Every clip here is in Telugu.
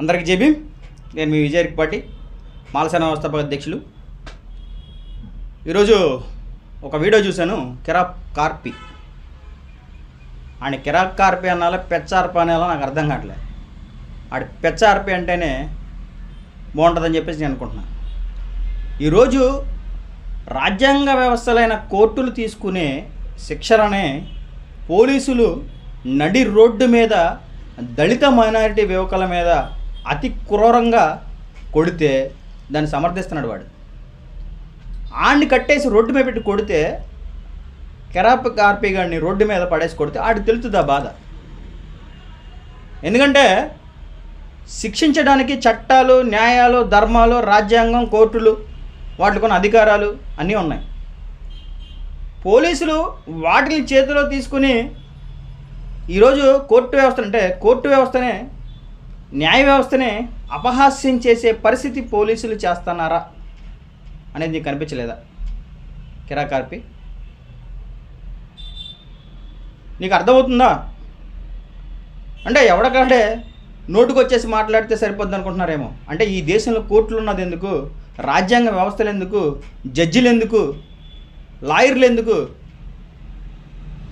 అందరికీ జేబీ నేను మీ విజయ్ మాలసేన వ్యవస్థాపక అధ్యక్షులు. ఈరోజు ఒక వీడియో చూశాను కిరాప్ కార్పి. ఆయన కిరాప్ కార్పి అనాలో పెచ్చార్పి అనాలో నాకు అర్థం కావట్లేదు ఆడి పెచ్చార్పి అంటేనే బాగుంటుందని చెప్పేసి నేను అనుకుంటున్నాను ఈరోజు రాజ్యాంగ వ్యవస్థలైన కోర్టులు తీసుకునే శిక్షలనే పోలీసులు నడి రోడ్డు మీద దళిత మైనారిటీ యువకుల మీద అతి క్రూరంగా కొడితే దాన్ని సమర్థిస్తున్నాడు వాడు. ఆడిని కట్టేసి రోడ్డు మీద పెట్టి కొడితే కెరాప్ కార్పీ గారిని రోడ్డు మీద పడేసి కొడితే ఆడికి తెలుస్తుంది ఆ బాధ? ఎందుకంటే శిక్షించడానికి చట్టాలు న్యాయాలు ధర్మాలు రాజ్యాంగం కోర్టులు వాటికి కొన్ని అధికారాలు అన్నీ ఉన్నాయి. పోలీసులు వాటిని చేతిలో తీసుకుని ఈరోజు కోర్టు వ్యవస్థ అంటే కోర్టు వ్యవస్థనే న్యాయ వ్యవస్థనే అపహాస్యం చేసే పరిస్థితి పోలీసులు చేస్తున్నారా అనేది నీకు కనిపించలేదా కిరాకార్పి నీకు అర్థమవుతుందా? అంటే ఎవడకంటే నోటుకు వచ్చేసి మాట్లాడితే సరిపోద్ది అనుకుంటున్నారేమో. అంటే ఈ దేశంలో కోర్టులు ఉన్నది ఎందుకు? రాజ్యాంగ వ్యవస్థలు ఎందుకు? జడ్జిలు ఎందుకు? లాయర్లు ఎందుకు?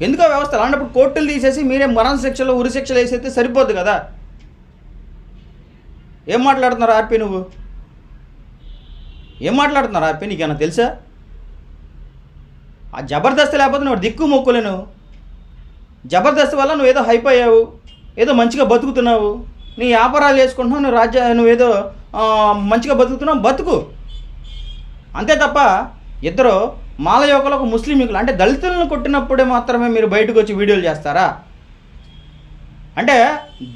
ఎందుకో వ్యవస్థ. అలాంటప్పుడు కోర్టులు తీసేసి మీరే మరణ శిక్షలు ఉరి శిక్షలు వేసేస్తే సరిపోద్ది కదా? ఏం మాట్లాడుతున్నారు ఆర్పి నువ్వు? ఏం మాట్లాడుతున్నారు ఆర్పి? నీకేమైనా తెలుసా? ఆ జబర్దస్త్ లేకపోతే నువ్వు దిక్కు మొక్కులేను. జబర్దస్త్ వల్ల నువ్వు ఏదో హైప్ అయ్యావు ఏదో మంచిగా బతుకుతున్నావు. నీ వ్యాపారాలు చేసుకుంటున్నావు నువ్వు రాజ్య నువ్వేదో మంచిగా బతుకుతున్నావు బతుకు. అంతే తప్ప ఇద్దరు మాల యువకులకు ముస్లిం యువకులు అంటే దళితులను కొట్టినప్పుడే మాత్రమే మీరు బయటకు వచ్చి వీడియోలు చేస్తారా? అంటే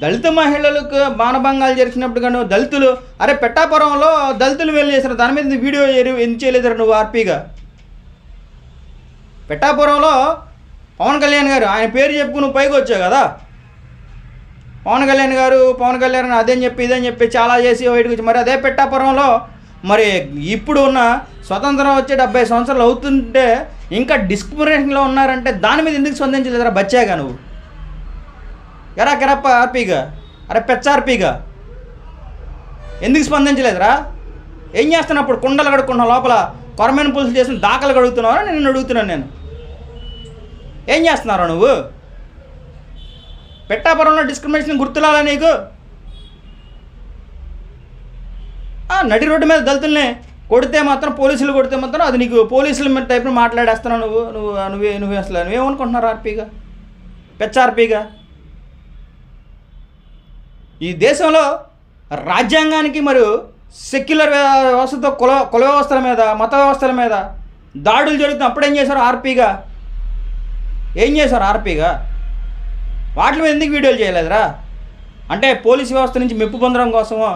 దళిత మహిళలకు మానభంగాలు జరిగినప్పుడు కానీ దళితులు అరే పెట్టాపురంలో దళితులు వెళ్ళి చేశారు దాని మీద వీడియో ఎందుకు చేయలేదురా నువ్వు ఆర్పీగా? పెట్టాపురంలో పవన్ కళ్యాణ్ గారు ఆయన పేరు చెప్పు నువ్వు పైకి వచ్చావు కదా? పవన్ కళ్యాణ్ గారు పవన్ కళ్యాణ్ అదేం చెప్పి ఇదని చెప్పి చాలా చేసి బయటకు వచ్చి మరి అదే పెట్టాపురంలో మరి ఇప్పుడు ఉన్న స్వతంత్రం వచ్చి డెబ్బై సంవత్సరాలు అవుతుంటే ఇంకా డిస్క్రిమినేషన్లో ఉన్నారంటే దాని మీద ఎందుకు స్పందించలేదురా బచ్చాగా నువ్వు? ఎరా కెరప్ప ఆర్పీగా? అరే పెచ్చార్పీగా ఎందుకు స్పందించలేదురా? ఏం చేస్తున్నప్పుడు కుండలు కడుక్కున్నావు లోపల కొరమైన పులుసులు చేసిన దాఖలు కడుగుతున్నావా నేను అడుగుతున్నాను నేను. ఏం చేస్తున్నారా నువ్వు? పెట్టాపురంలో డిస్క్రిమినేషన్ గుర్తులాలా నీకు? నడి రోడ్డు మీద దళితుల్ని కొడితే మాత్రం పోలీసులు కొడితే మాత్రం అది నీకు పోలీసుల మీద టైప్లో మాట్లాడేస్తున్నావు నువ్వు. నువ్వు నువ్వే నువ్వే అసలు నువ్వేమనుకుంటున్నారు ఆర్పీగా? పెచ్చ ఆర్పీగా? ఈ దేశంలో రాజ్యాంగానికి మరియు సెక్యులర్ వ్యవస్థతో కుల కుల వ్యవస్థల మీద మత వ్యవస్థల మీద దాడులు జరుగుతున్న అప్పుడు ఏం చేశారు ఆర్పీగా? ఏం చేశారు ఆర్పీగా? వాటి మీద ఎందుకు వీడియోలు చేయలేదురా? అంటే పోలీస్ వ్యవస్థ నుంచి మెప్పు పొందడం కోసమో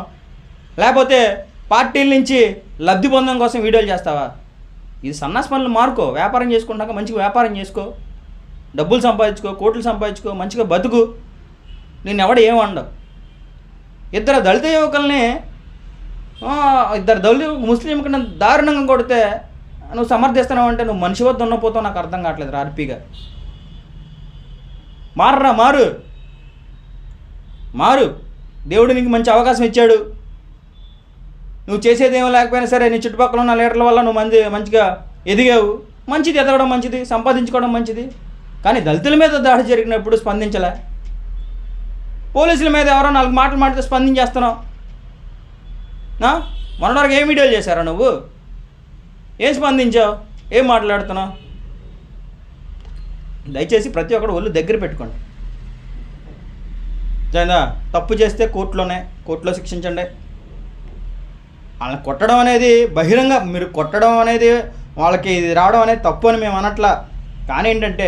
లేకపోతే పార్టీల నుంచి లబ్ధి పొందడం కోసం వీడియోలు చేస్తావా? ఇది సన్నాస్ పనులు మారుకో వ్యాపారం చేసుకుంటాక మంచిగా వ్యాపారం చేసుకో డబ్బులు సంపాదించుకో కోట్లు సంపాదించుకో మంచిగా బతుకు. నేను ఎవడ ఏమండవు ఇద్దరు దళిత యువకుల్ని ఇద్దరు దళిత ముస్లిం కన్నా దారుణంగా కొడితే నువ్వు సమర్థిస్తున్నావు అంటే నువ్వు మనిషి వద్ద ఉన్నపోతావు నాకు అర్థం కావట్లేదు ఆర్పీగా మారరా మారు. మారు. దేవుడు నీకు మంచి అవకాశం ఇచ్చాడు. నువ్వు చేసేది ఏమో లేకపోయినా సరే నీ చుట్టుపక్కల ఉన్న లీటర్ల వల్ల నువ్వు మంది మంచిగా ఎదిగావు. మంచిది ఎదగడం మంచిది సంపాదించుకోవడం మంచిది. కానీ దళితుల మీద దాడి జరిగినప్పుడు స్పందించలే. పోలీసుల మీద ఎవరో నాలుగు మాటలు మాట్లాడితే స్పందించేస్తున్నావు. నా? వరకు ఏం వీడియోలు చేశారా నువ్వు? ఏం స్పందించావు? ఏం మాట్లాడుతున్నావు? దయచేసి ప్రతి ఒక్కరు ఒళ్ళు దగ్గర పెట్టుకోండి. జైనా తప్పు చేస్తే కోర్టులోనే కోర్టులో శిక్షించండి. వాళ్ళని కొట్టడం అనేది బహిరంగ మీరు కొట్టడం అనేది వాళ్ళకి ఇది రావడం అనేది తప్పు అని మేము అనట్లా. కానీ ఏంటంటే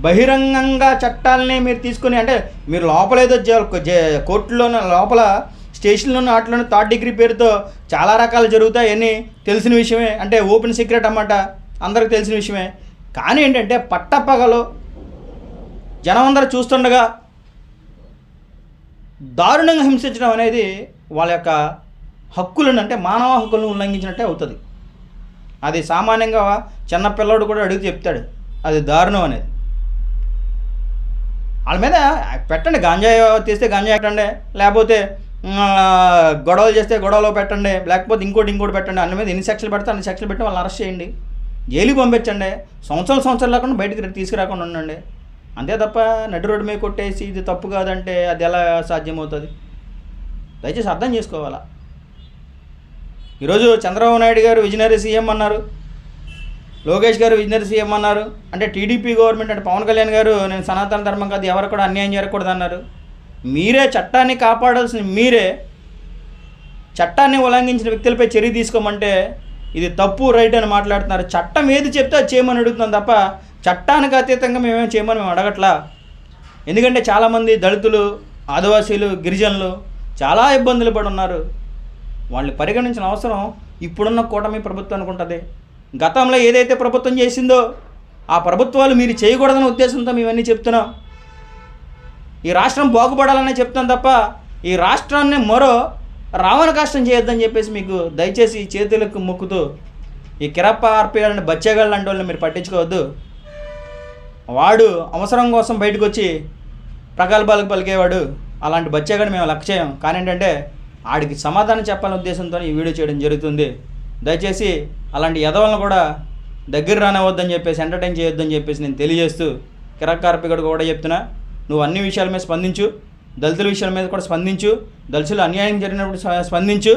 బహిరంగంగా చట్టాలని మీరు తీసుకుని అంటే మీరు లోపల ఏదో కోర్టులోనే లోపల స్టేషన్లోని వాటిలోని థర్డ్ డిగ్రీ పేరుతో చాలా రకాలు జరుగుతాయని తెలిసిన విషయమే. అంటే ఓపెన్ సీక్రెట్ అన్నమాట. అందరికి తెలిసిన విషయమే. కానీ ఏంటంటే పట్టపగలు జనం అందరూ చూస్తుండగా దారుణంగా హింసించడం అనేది వాళ్ళ యొక్క హక్కులను అంటే మానవ హక్కులను ఉల్లంఘించినట్టే అవుతుంది. అది సామాన్యంగా చిన్న పిల్లోడు కూడా అడిగి చెప్తాడు. అది దారుణం అనేది. వాళ్ళ మీద పెట్టండి గాంజాయి తీస్తే గాంజా పెట్టండి లేకపోతే గొడవలు చేస్తే గొడవలో పెట్టండి లేకపోతే ఇంకోటి ఇంకోటి పెట్టండి అన్న మీద ఎన్ని సెక్షన్లు పెడితే అన్ని సెక్షన్లు పెట్టి వాళ్ళని అరెస్ట్ చేయండి. జైలుకి పంపించండి. సంవత్సరం సంవత్సరాలు లేకుండా బయటికి తీసుకురాకుండా ఉండండి. అంతే తప్ప నడి రోడ్డు మీద కొట్టేసి ఇది తప్పు కాదంటే అది ఎలా సాధ్యమవుతుంది? దయచేసి అర్థం చేసుకోవాలా? ఈరోజు చంద్రబాబు నాయుడు గారు విజనరీ సీఎం అన్నారు. లోకేష్ గారు విజనరీ సీఎం అన్నారు. అంటే టీడీపీ గవర్నమెంట్ అంటే పవన్ కళ్యాణ్ గారు నేను సనాతన ధర్మం కాదు ఎవరు కూడా అన్యాయం చేయకూడదు అన్నారు మీరే చట్టాన్ని కాపాడాల్సిన మీరే చట్టాన్ని ఉల్లంఘించిన వ్యక్తులపై చర్య తీసుకోమంటే ఇది తప్పు రైట్ అని మాట్లాడుతున్నారు. చట్టం ఏది చెప్తే అది చేయమని అడుగుతున్నాం తప్ప చట్టానికి అతీతంగా మేమేం చేయమని మేము అడగట్లా. ఎందుకంటే చాలామంది దళితులు ఆదివాసీలు గిరిజనులు చాలా ఇబ్బందులు పడి ఉన్నారు వాళ్ళని పరిగణించిన అవసరం ఇప్పుడున్న కూటమి ప్రభుత్వానికి ఉంటుంది గతంలో ఏదైతే ప్రభుత్వం చేసిందో ఆ ప్రభుత్వాలు మీరు చేయకూడదనే ఉద్దేశంతో మేము ఇవన్నీ చెప్తున్నాం. ఈ రాష్ట్రం బాగుపడాలనే చెప్తాం తప్ప ఈ రాష్ట్రాన్ని మరో రావణ కష్టం చేయొద్దని చెప్పేసి మీకు దయచేసి చేతులకు మొక్కుతూ ఈ కిరప్ప ఆర్పియాలని బచ్చేగాళ్ళు లాంటి వాళ్ళని మీరు పట్టించుకోవద్దు. వాడు అవసరం కోసం బయటకు వచ్చి ప్రగల్భాలకు పలికేవాడు. అలాంటి బచ్చేగాడు మేము లక్ష్యం కానీ ఏంటంటే ఆడికి సమాధానం చెప్పాలనే ఉద్దేశంతో ఈ వీడియో చేయడం జరుగుతుంది. దయచేసి అలాంటి యదవలను కూడా దగ్గర రానివద్దని చెప్పేసి ఎంటర్టైన్ చేయొద్దని చెప్పేసి నేను తెలియజేస్తూ కిరక్ కార్పికుడు కూడా చెప్తున్నా. నువ్వు అన్ని విషయాల మీద స్పందించు దళితుల విషయాల మీద కూడా స్పందించు దళితులు అన్యాయం జరిగినప్పుడు స్పందించు.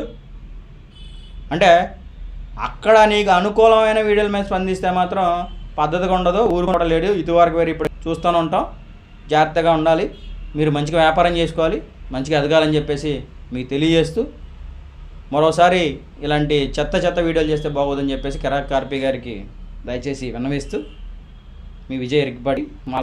అంటే అక్కడ నీకు అనుకూలమైన వీడియోల మీద స్పందిస్తే మాత్రం పద్ధతిగా ఉండదు ఊరు కూడా లేడు. ఇదివరకు వేరు ఇప్పుడు చూస్తూనే ఉంటాం. జాగ్రత్తగా ఉండాలి. మీరు మంచిగా వ్యాపారం చేసుకోవాలి మంచిగా ఎదగాలని చెప్పేసి మీకు తెలియజేస్తూ మరోసారి ఇలాంటి చెత్త చెత్త వీడియోలు చేస్తే బాగోదని చెప్పేసి కిరాక్ కార్పీ గారికి దయచేసి విన్నవిస్తూ మీ విజయ్ రిగ్బడి మా